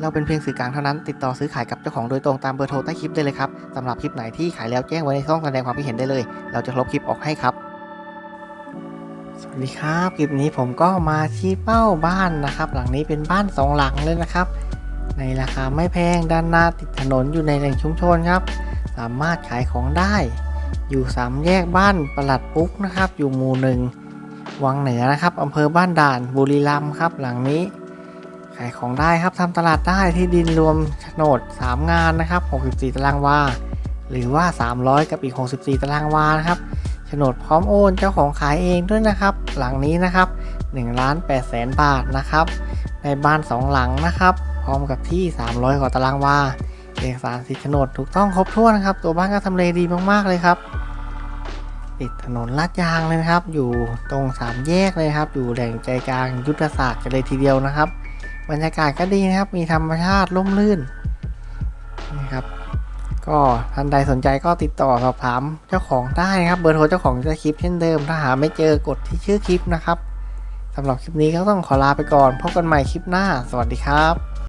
เราเป็นเพียงสื่อกลางเท่านั้น ติดต่อซื้อขายกับเจ้าของโดยตรงตามเบอร์โทรใต้คลิปได้เลยครับสำหรับคลิปไหนที่ขายแล้วแจ้งไว้ในช่องแสดงความคิดเห็นได้เลย เราจะลบคลิปออกให้ครับ สวัสดีครับ คลิปนี้ผมก็มาชี้เป้าบ้านนะครับ หลังนี้เป็นบ้านสองหลังเลยนะครับ ในราคาไม่แพงด้านหน้าติดถนนอยู่ในแหล่งชุมชนครับ สามารถขายของได้ อยู่สามแยกบ้านประหลัดปุ๊กนะครับ อยู่หมู่หนึ่งวังเหนือนะครับอำเภอบ้านด่านบุรีรัมย์ครับ หลังนี้ ขายของได้ครับทำตลาดได้ที่ดินรวมโฉนด 3 งานนะครับ 64 ตารางวา หรือว่า 300 กับอีก 64 ตารางวานะครับโฉนดพร้อมโอนเจ้าของขายเองด้วยนะครับ หลังนี้นะครับ1ล้าน8แสนบาทนะครับในบ้าน 2 หลังนะครับ พร้อมกับที่ 300 กว่าตารางวา เอกสารสิทธิโฉนดถูกต้องครบถ้วนนะครับ ตัวบ้านก็ทำเลดีมากๆเลยครับ ติดถนนลาดยางเลยนะครับ อยู่ตรงสามแยกเลยครับ อยู่แหล่งใจกลางยุทธศาสตร์กันเลยทีเดียวนะครับ บรรยากาศก็ดีนะครับ มีธรรมชาติร่มรื่นนะครับ ก็ท่านใดสนใจก็ติดต่อสอบถามเจ้าของได้นะครับ เบอร์โทรเจ้าของจะคลิปเช่นเดิม ถ้าหาไม่เจอกดที่ชื่อคลิปนะครับสำหรับคลิปนี้ก็ต้องขอลาไปก่อน พบกันใหม่คลิปหน้า สวัสดีครับ